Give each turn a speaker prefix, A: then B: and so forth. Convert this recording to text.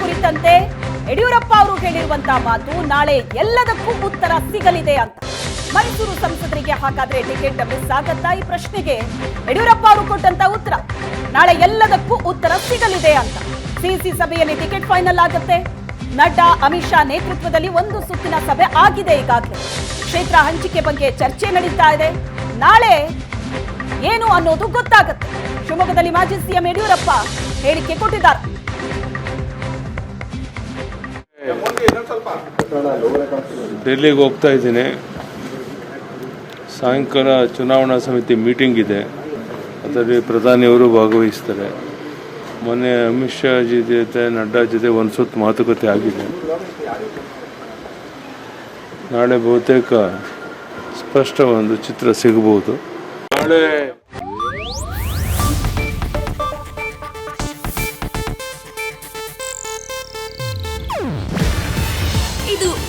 A: ಕುರಿತಂತೆ ಯಡಿಯೂರಪ್ಪ ಅವರು ಹೇಳಿರುವಂತಹ ಮಾತು ನಾಳೆ ಎಲ್ಲದಕ್ಕೂ ಉತ್ತರ ಸಿಗಲಿದೆ ಅಂತ. ಮೈಸೂರು ಸಂಸದರಿಗೆ ಹಾಗಾದ್ರೆ ಟಿಕೆಟ್ ಮಿಸ್ ಆಗತ್ತಾ ಈ ಪ್ರಶ್ನೆಗೆ? ಯಡಿಯೂರಪ್ಪ ಅವರು ಕೊಟ್ಟಂತ ಉತ್ತರ, ನಾಳೆ ಎಲ್ಲದಕ್ಕೂ ಉತ್ತರ ಸಿಗಲಿದೆ ಅಂತ. ಸಿಸಿ ಸಭೆಯಲ್ಲಿ ಟಿಕೆಟ್ ಫೈನಲ್ ಆಗುತ್ತೆ. ನಟ ಅಮಿತ್ ಶಾ ನೇತೃತ್ವದಲ್ಲಿ ಒಂದು ಸುತ್ತಿನ ಸಭೆ ಆಗಿದೆ ಈಗಾಗಲೇ. ಕ್ಷೇತ್ರ ಹಂಚಿಕೆ ಬಗ್ಗೆ ಚರ್ಚೆ ನಡೀತಾ ಇದೆ. ನಾಳೆ ಏನು ಅನ್ನೋದು ಗೊತ್ತಾಗುತ್ತೆ. ಶಿವಮೊಗ್ಗದಲ್ಲಿ ಮಾಜಿ ಸಿಎಂ ಯಡಿಯೂರಪ್ಪ ಹೇಳಿಕೆ ಕೊಟ್ಟಿದ್ದಾರೆ.
B: ಡೆಲ್ಲಿಗೆ ಹೋಗ್ತಾ ಇದ್ದೀನಿ. ಸಾಯಂಕಾಲ ಚುನಾವಣಾ ಸಮಿತಿ ಮೀಟಿಂಗ್ ಇದೆ. ಅದರಲ್ಲಿ ಪ್ರಧಾನಿಯವರು ಭಾಗವಹಿಸ್ತಾರೆ. ಮೊನ್ನೆ ಅಮಿತ್ ಶಾ ಜಿ ಜೊತೆ, ನಡ್ಡಾ ಜೊತೆ ಒಂದು ಸುತ್ತು ಮಾತುಕತೆ ಆಗಿದೆ. ನಾಳೆ ಬಹುತೇಕ ಸ್ಪಷ್ಟ ಒಂದು ಚಿತ್ರ ಸಿಗಬಹುದು. ನಾಳೆ